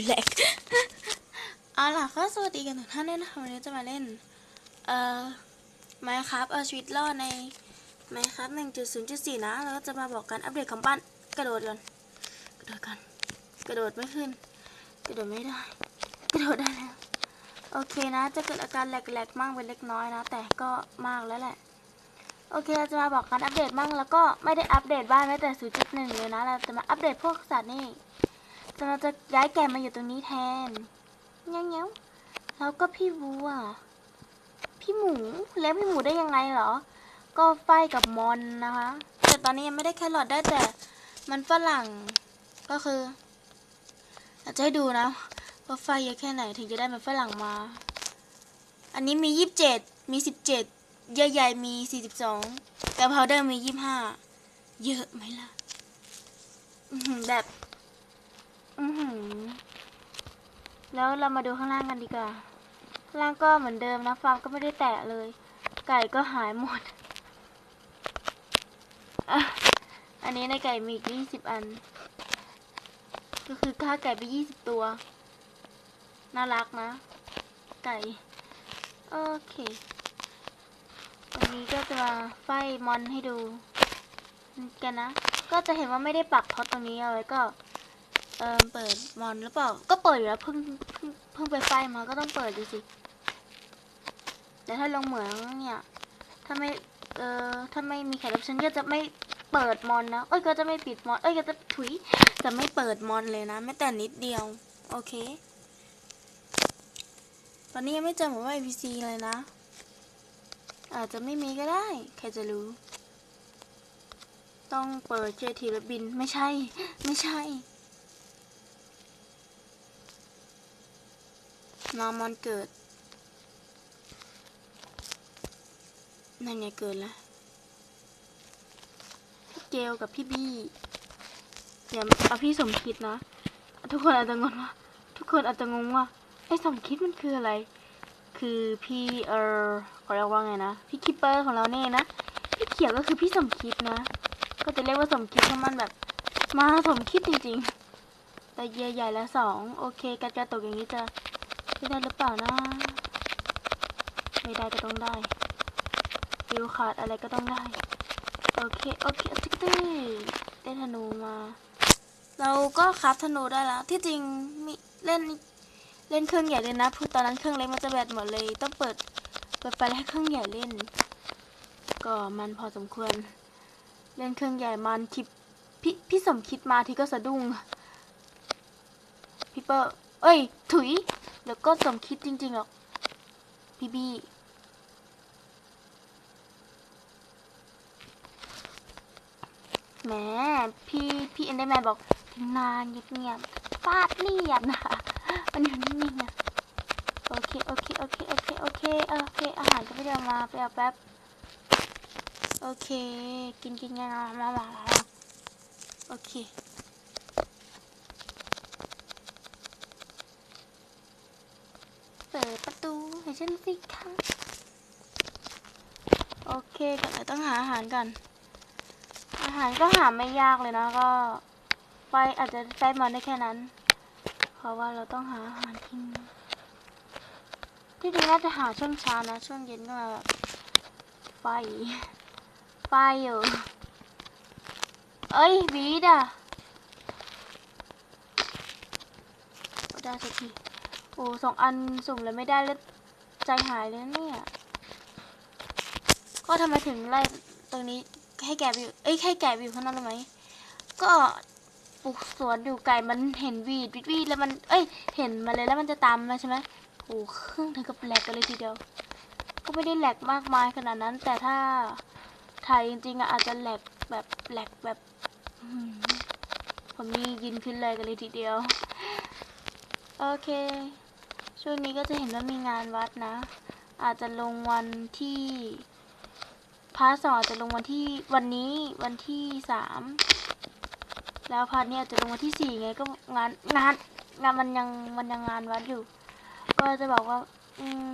ยแหลกเอาล่ะก็สวัสดีกันทุกท่านด้วยนะคะวันนี้จะมาเล่น เอ่อไมครับเอาชีวิตรอดในไมครับ1.0.4นย์จุดสี่นะ แล้วก็จะมาบอกการอัปเดตของบ้านกระโดดก่อนกระโดดก่อนกระโดดไม่ขึ้น กระโดดไม่ได้ กระโดดได้แล้วโอเคนะ จะเกิดอาการแหลกๆมั่งเป็นเล็กน้อยนะ แต่ก็มากแล้วแหละโอเคเราจะมาบอกการอัปเดตมั่งแล้วก็ไม่ได้อัปเดตบ้านแม้แต่ 0.1 เลยนะ เราจะมาอัปเดตพวกสัตว์นี่ จะเราจะย้ายแกะมาอยู่ตรงนี้แทนเงี้ยเงี้ยแล้วก็พี่วัว พี่หมูเลี้ยงพี่หมูได้ยังไงเหรอ ก็ไฟกับมอนนะคะ แต่ตอนนี้ยังไม่ได้แครอทได้แต่มันฝรั่งก็คืออาจจะให้ดูนะว่าไฟเยอะแค่ไหนถึงจะได้มันฝรั่งมา อันนี้มียี่สิบเจ็ดมีสิบเจ็ดใหญ่มีสี่สิบสองแต่พาวเดอร์มียี่สิบห้าเยอะไหมล่ะแบบ อือหือ แล้วเรามาดูข้างล่างกันดีกว่า ข้างล่างก็เหมือนเดิมนะฟาร์มก็ไม่ได้แตะเลย ไก่ก็หายหมดอะอันนี้ในไก่มีอีกยี่สิบอัน ก็คือฆ่าไก่ไปยี่สิบตัว น่ารักนะ ไก่ โอเค วันนี้ก็จะมาไฟมอนให้ดูกันนะ ก็จะเห็นว่าไม่ได้ปักท็อตตรงนี้เอาไว้ก็ เออเปิดมอนหรือเปล่า ก็เปิดอยู่แล้วเพิ่งเพิ่งเพิ่งไปไฟมาก็ต้องเปิดดูสิ แต่ถ้าลงเหมืองเนี่ย ถ้าไม่ เออถ้าไม่มีแขกรับเชิญก็จะไม่เปิดมอนนะ เอ้ยก็จะไม่ปิดมอน เอ้ยก็จะถุย จะไม่เปิดมอนเลยนะแม้แต่นิดเดียว โอเค ตอนนี้ยังไม่เจอหมูว่า NPC เลยนะ อาจจะไม่มีก็ได้ ใครจะรู้ ต้องเปิดเจทีแล้วบิน ไม่ใช่ ไม่ใช่ นอมอนเกิด นั่นไงเกิดล้วพี่เกลกับพี่บี้อย่าเอาพี่สมคิดนะ ทุกคนอาจจะงงว่า ทุกคนอาจจะงงว่าไอ้สมคิดมันคืออะไร คือพี่เออเขาเรียกว่าไงนะ พี่คิปเปอร์ของเราเนี่ยนะ พี่เขียวก็คือพี่สมคิดนะ ก็จะเรียกว่าสมคิดเพราะมันแบบ มาสมคิดจริงๆ แต่เยียใหญ่ละสอง โอเค การกระตกอย่างนี้จะ ไม่ได้หรือเปล่านะ ไม่ได้ก็ต้องได้ฟิวขาดอะไรก็ต้องได้ โอเค โอเคติ๊กติ๊กได้ธนูมา เราก็คับธนูได้แล้ว ที่จริงมีเล่นเล่นเครื่องใหญ่เลยนะพูดตอนนั้นเครื่องเล็กมันจะแบตหมดเลย ต้องเปิดเปิดไฟให้เครื่องใหญ่เล่น ก็มันพอสมควร เล่นเครื่องใหญ่มันทิปพี่พี่สมคิดมาทีก็สะดุ้งพี่เปอร์เอ้ย ถุย แล้วก็สมคิดจริงๆหรอกพี่บี้แหมพี่พี่เอ็นเดอร์แมนบอกนานเงียบๆฟาดเรียบนะมันอยู่นิ่งๆนะโอเคโอเคโอเคโอเคโอเคโอเคอาหารจะไม่ได้เอามาไปเอาแป๊บโอเค กินกินงามามาโอเค เปิดประตูให้ ฉันสิคะโอเคก่อนเลยต้องหาอาหารก่อน อาหารก็หาไม่ยากเลยนะก็ ไฟอาจจะได้มาได้แค่นั้น เพราะว่าเราต้องหาอาหารกินที่จริงน่าจะหาช่วงเช้านะ ช่วงเย็นก็แบบไฟ ไฟอยู่เอ้ยบีดอะได้สักทีโอ้สองอันสุ่มแล้วไม่ได้แล้ว ใจหายเลยเนี่ย ก็ทำไมถึงไล่ตรงนี้ให้แกะไปอยู่เอ้ยให้แกะไปอยู่ข้างนอกได้ไหมก็ปลูกสวนอยู่ไก่มันเห็นวีดวีดวีดแล้วมันเอ้ยเห็นมาเลยแล้วมันจะตามมาใช่ไหมโอ้เครื่องถึงกับแหลกกันเลยทีเดียว ก็ไม่ได้แหลกมากมายขนาดนั้น แต่ถ้าถ่ายจริงๆอะอาจจะแหลกแบบแหลกแบบผมนี่ยินขึ้นเลยกันเลยทีเดียว โอเค ช่วงนี้ก็จะเห็นว่ามีงานวัดนะ อาจจะลงวันที่พาร์ทสองอาจจะลงวันที่วันนี้วันที่สามแล้วพาร์ทนี้อาจจะลงวันที่สี่ไงก็งานงานงานมันยังมันยังงานวัดอยู่ ก็จะบอกว่าอืม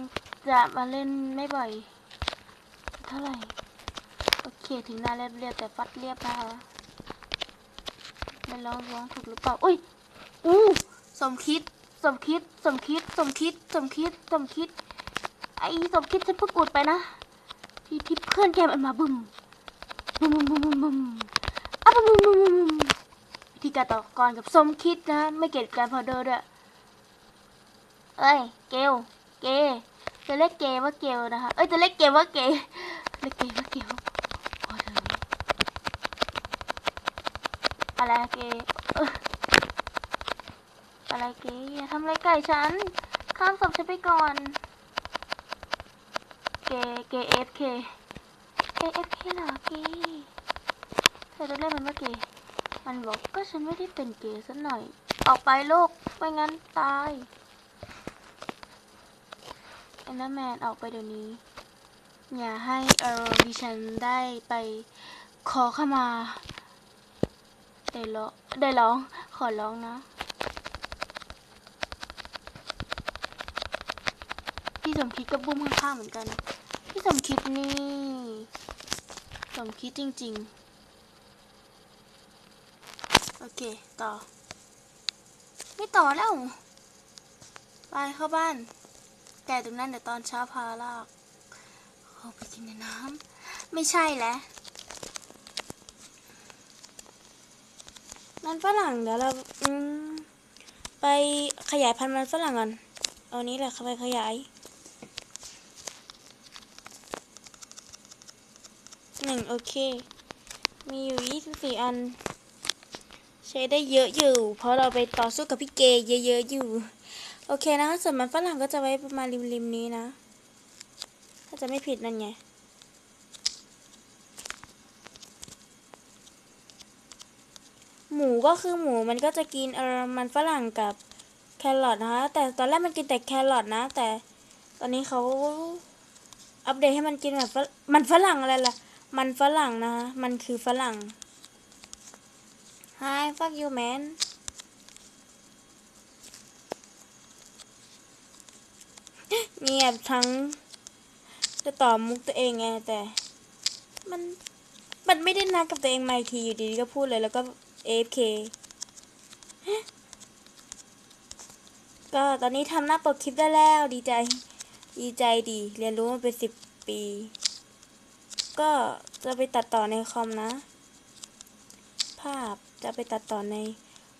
จะมาเล่นไม่บ่อย เท่าไหร่โอเคถึงหน้าเรียบเรียบแต่ฟัดเรียบนะคะไม่ร้องร้องถูกหรือเปล่าอุ้ยอู้สมคิด สมคิด สมคิด สมคิด สมคิด สมคิด ไอ้สมคิดฉันเพิ่งอุดไปนะ ที่ที่เพื่อนแกมันมาบึมบึมบึมบึมบึมบึมอะบึมบึมบึมบึมวิธีการต่อกรกับสมคิดนะ ไม่เกี่ยวกับการพอเดอร์ด้วยเอ้ย เกล เกจะเรียกเกว่าเกลนะคะ เอ้ย จะเรียกเกว่าเกเรียกเกว่าเกลพอเดอร์อะไรเกเอะไรเกอย่าทำอะไรไก่ฉัน ข้ามศพฉันไปก่อน เกเกเอฟเคเกเอฟเคเหรอเกเธอจะเล่นมันว่าเกมันบอกก็ฉันไม่ได้เป็นเกย์สักหน่อย ออกไปลูกไม่งั้นตายเอ็นเดอร์แมนออกไปเดี๋ยวนี้ อย่าให้เออดิฉันได้ไปขอเข้ามา ได้ร้องได้ร้องขอร้องนะ สมคิดก็บุ้มข้างๆเหมือนกัน พี่สมคิดนี่ สมคิดจริง ๆ โอเค ต่อ ไม่ต่อแล้ว ไปเข้าบ้านแกตรงนั้นเดี๋ยวตอนเช้าพาลากเข้าไปกินในน้ำไม่ใช่แหละมันฝรั่งเดี๋ยวเราอืมไปขยายพันธุ์มันฝรั่งก่อนเอานี้แหละไปขยาย หนึ่งโอเค มีอยู่ยี่สิบสี่อัน ใช้ได้เยอะอยู่ เพราะเราไปต่อสู้กับพี่เกย์เยอะๆอยู่ โอเคนะคะส่วนมันฝรั่งก็จะไว้ประมาณริมๆนี้นะ ถ้าจะไม่ผิดนั่นไงหมูก็คือหมูมันก็จะกินเออมันฝรั่งกับแครอทนะคะแต่ตอนแรกมันกินแต่แครอทนะ แต่ตอนนี้เขาอัปเดตให้มันกินแบบมันฝรั่งอะไรล่ะ มันฝรั่งนะคะ มันคือฝรั่ง Hi fuck you man เงียบทั้ง จะตอบมุกตัวเองไงแต่ มัน มันไม่ได้นัดกับตัวเองมาอีกทีอยู่ดีๆก็พูดเลยแล้วก็ AFK ก็ตอนนี้ทำหน้าปกคลิปได้แล้วดีใจ ดีใจดี เรียนรู้มาเป็นสิบปี ก็จะไปตัดต่อในคอมนะ ภาพจะไปตัดต่อใน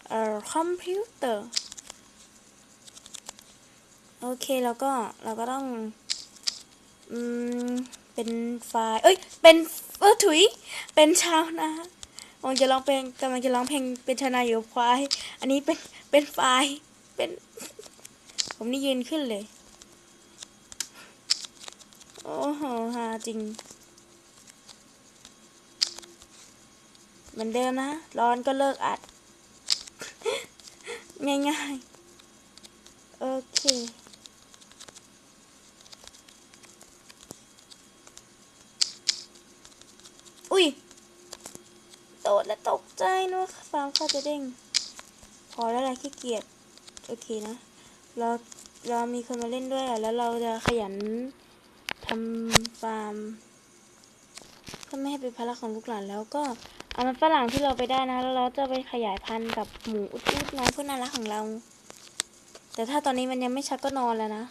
เอ่อคอมพิวเตอร์ โอเคแล้วก็เราก็ต้อง อืม เป็นไฟล์ เอ้ย เป็นเออถุย เป็นชาวนะกำลังจะร้องเพลงกำลังจะร้องเพลงเป็นชาวนาอยู่ควาย อันนี้เป็น เป็นไฟล์ เป็น ผมนี่ยืนขึ้นเลย โอ้โหฮาจริง เหมือนเดิมนะ ร้อนก็เลิกอัด ง่ายๆ โอเค อุ้ยโดดและตกใจนึกว่าฟาร์มเขาจะเด้ง พอแล้วแหละขี้เกียจ โอเคนะ เราเรามีคนมาเล่นด้วยแล้วเราจะขยันทำฟาร์มเพื่อไม่ให้เป็นภาระของลูกหลานแล้วก็ เอามันฝรั่งที่เราไปได้นะ แล้วเราจะไปขยายพันธุ์กับหมูอุดๆน้องเพื่อนน่ารักของเรา แต่ถ้าตอนนี้มันยังไม่ชักก็นอนแล้วนะ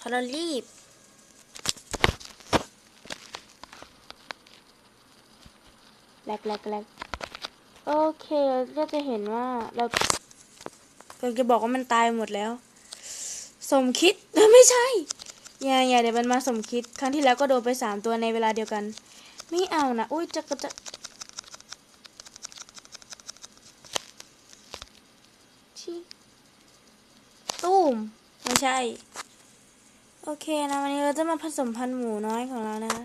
พราะเรารีบแลกแลกแลกโอเคก็จะเห็นว่าเราเราจะบอกว่ามันตายหมดแล้ว สมคิดไม่ใช่อย่าอย่าเดี๋ยวมันมาสมคิด ครั้งที่แล้วก็โดนไปสามตัวในเวลาเดียวกัน ไม่เอานะ อุ้ยจะก็จะชิตูมไม่ใช่ โอเคนะ วันนี้เราจะมาผสมพันธุ์หมูน้อยของเรานะ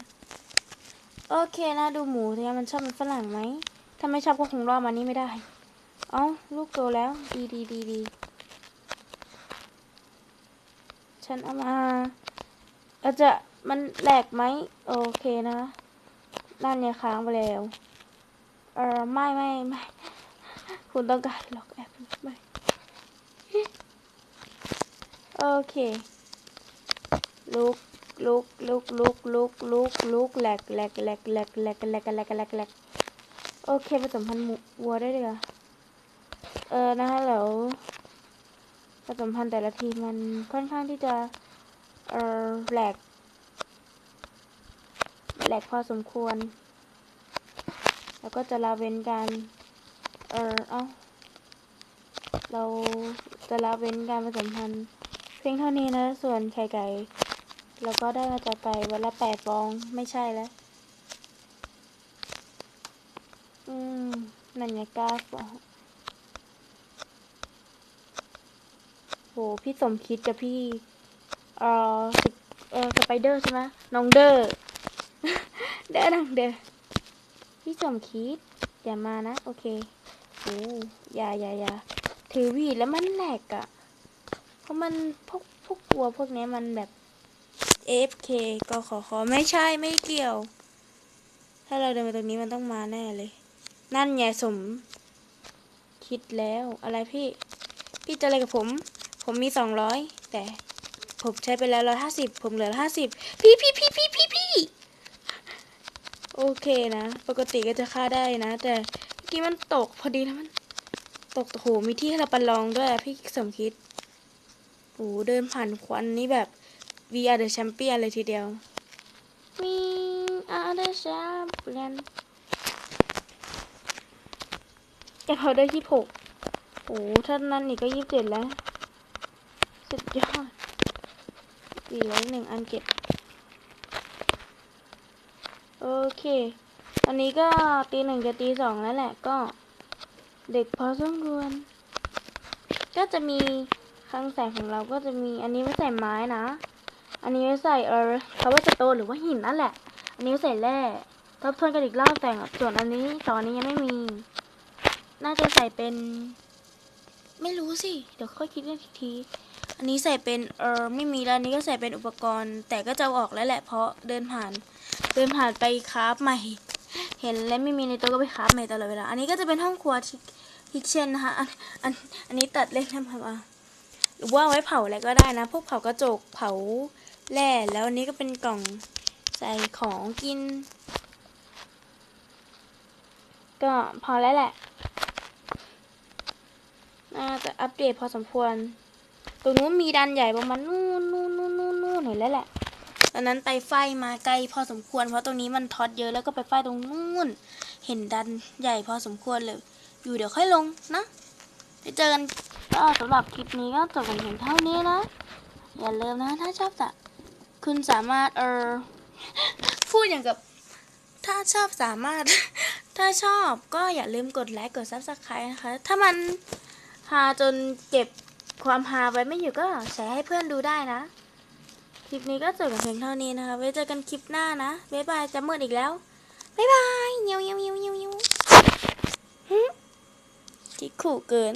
โอเคนะ ดูหมูเนี่ยมันชอบมันฝรั่งไหม ถ้าไม่ชอบก็คงรอดมานี่ไม่ได้ เอ้า ลูกโตแล้ว ดีดีดีดีฉันเอามา อาจจะมันแหลกไหม โอเคนะ นั่นเนี่ยค้างไปแล้ว เออไม่ไม่ไม่คุณต้องการล็อกแอปไหมโอเค ลุกลุกลุกลุกลุกลุกลุกแหลกแหลกแหลกแหลกแหลกแหลกแหลกแหลกแหลกโอเคผสมพันธุ์วัวได้เลยเออนะคะแล้วประสมพันธุ์แต่ละทีมมันค่อนข้างที่จะเออแหลก แหลกพอสมควร แล้วก็จะละเว้นการ เออเอ้า เราจะละเว้นการผสมพันธุ์เพียงเท่านี้นะ ส่วนไข่ไก่เราก็ได้มาจากไก่วันละแปดฟองไม่ใช่แล้ว อืม นั่นไงก้าฟองโห พี่สมคิดกับพี่ เออสเออสไปเดอร์ใช่ไหมน้องเดอร์ เดอนังเด้อพี่สมคิด อย่ามานะ โอเคโอ้อย่าอย่าอย่าถือหวีดแล้วมันแหลกอะ่ะ เพราะมันพวกพวกกลัวพวกเนี้ยมันแบบ AFK ก็ขอขอไม่ใช่ไม่เกี่ยว ถ้าเราเดินไปตรงนี้มันต้องมาแน่เลย นั่นไงสม คิดแล้วอะไรพี่ พี่จะอะไรกับผม ผมมีสองร้อยแต่ผมใช้ไปแล้วร้อยห้าสิบผมเหลือห้าสิบพี่พี่พี่พี่พี่พี่ โอเคนะ ปกติก็จะฆ่าได้นะ แต่เมื่อกี้มันตกพอดีแล้วมัน ตกโหมีที่ให้เราประลองด้วยพี่สมคิดโอ้เดินผ่านควันนี้แบบ we are the champion เลยทีเดียว we are the champion แกเขาได้ที่หกโอ้ถ้านั้นนี่ก็ยี่สิบเจ็ดแล้ว สุดยอดสี่ร้อยหนึ่งอันเก็บ โอเค อันนี้ก็ตีหนึ่งจะตีสองแล้วแหละก็ เด็กพอสมควร ก็จะมีคลังแสงของเราก็จะมี อันนี้ไว้ใส่ไม้นะ อันนี้ไว้ใส่เออเขาว่าจะโตหรือว่าหินนั่นแหละ อันนี้ใส่แร่ทบทวนกันอีกรอบแต่งส่วนอันนี้สอนนี้ยังไม่มี น่าจะใส่เป็น ไม่รู้สิ เดี๋ยวค่อยคิดกันอีกที อันนี้ใส่เป็นเออไม่มีแล้วอันนี้ก็ใส่เป็นอุปกรณ์ แต่ก็จะออกแล้วแหละเพราะเดินผ่าน เดินผ่านไปคราฟใหม่ เห็นแล้วไม่มีในตัวก็ไปคราฟใหม่ตลอดเวลา อันนี้ก็จะเป็นห้องครัวคิเช่นนะคะ อันอันอันนี้ตัดเล็กทำมาหรือว่าเอาไว้เผาอะไรก็ได้นะ พวกเผากระจกเผาแร่แล้วอันนี้ก็เป็นกล่องใส่ของกิน ก็พอแล้วแหละน่าจะอัปเดตพอสมควร ตรงนู้นมีดันใหญ่ประมาณนู่นนู่นนู่นนู่นนู่นเห็นแล้วแหละ ตอนนั้นไปไฟมาไกลพอสมควร เพราะตรงนี้มันท็อตเยอะแล้วก็ไปไฟตรงนู่นเห็นดันใหญ่พอสมควรเลย อยู่เดี๋ยวค่อยลงนะไปเจอกันก็สำหรับคลิปนี้ก็จบกันเพียงเท่านี้นะ อย่าลืมนะถ้าชอบจะคุณสามารถเออพูดอย่างกับ ถ้าชอบสามารถ ถ้าชอบก็อย่าลืมกดไลค์กดซับสไครต์นะคะ ถ้ามันฮาจนเก็บความฮาไว้ไม่อยู่ก็แชร์ให้เพื่อนดูได้นะ ลิปนี้ก็จบกันเพียงเท่านี้นะคะ ไว้เจอกันคลิปหน้านะ บ๊ายบายจะมืดอีกแล้ว บ๊ายบายเงียวเงียวเงียวเงียวเงียวหึที่ขู่เกิน